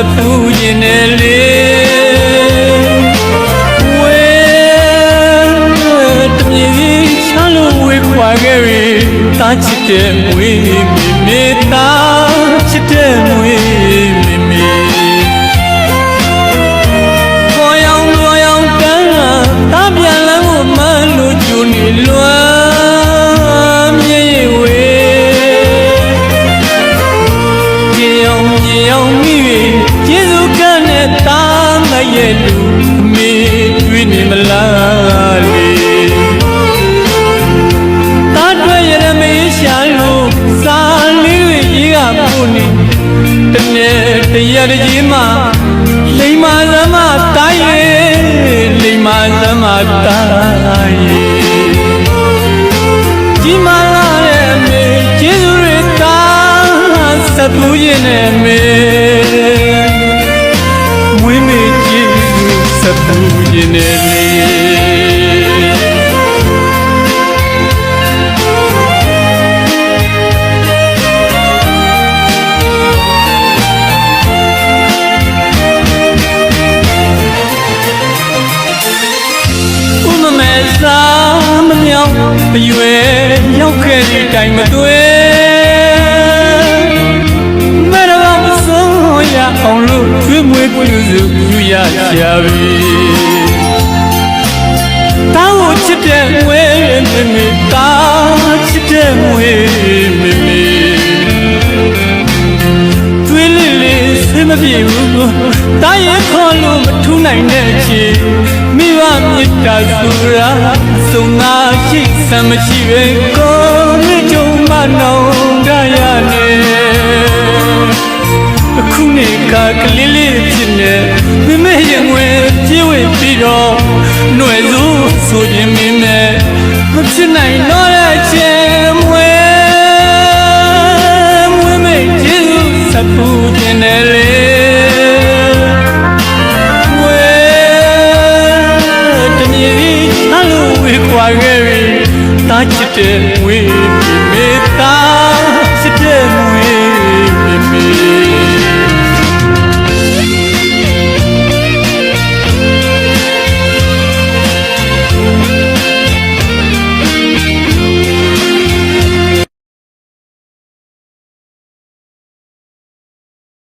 အဖူးရင်နဲ့လေဝဲတမြေကြီးချလုံးဝေခွာခဲ့ရတာချစ်တဲ့မွေးမေမေတာချစ်တဲ့မွေး တရက်တကြီးမှလိမ္မာသမားတားရဲ့လိမ္မာသမားတားရဲ့ စားမမြောင်အရွယ်ရောက်ခဲ့တဲ့တိုင်မတွေ့မရတော့မဆုံးရအောင်လို့ကျွေးမွေးပြုစုပြုရကြပြီတောင်းကိုချစ်တဲ့မွေးမေမေတာချစ်တဲ့မွေးမေမေကျွေးလေးလေးဆင်းမပြေဘူးတာရင်ခေါ်လို့မထူးနိုင်တဲ့ချီမိဘမေတ္တာဆိုတာစုံနာ ရှိစမ်းမရှိပဲကိုယ်နဲ့ကြုံမနောင်တရနေအခုနေကကလေးလေးဖြစ်နေမိမေရင်ဝင်ပြေးဝင်ပြီးတော့ຫນွယ်စုဆိုခြင်းမင်းနဲ့မဖြစ်နိုင်တော့ ချစ်တဲ့ငွေ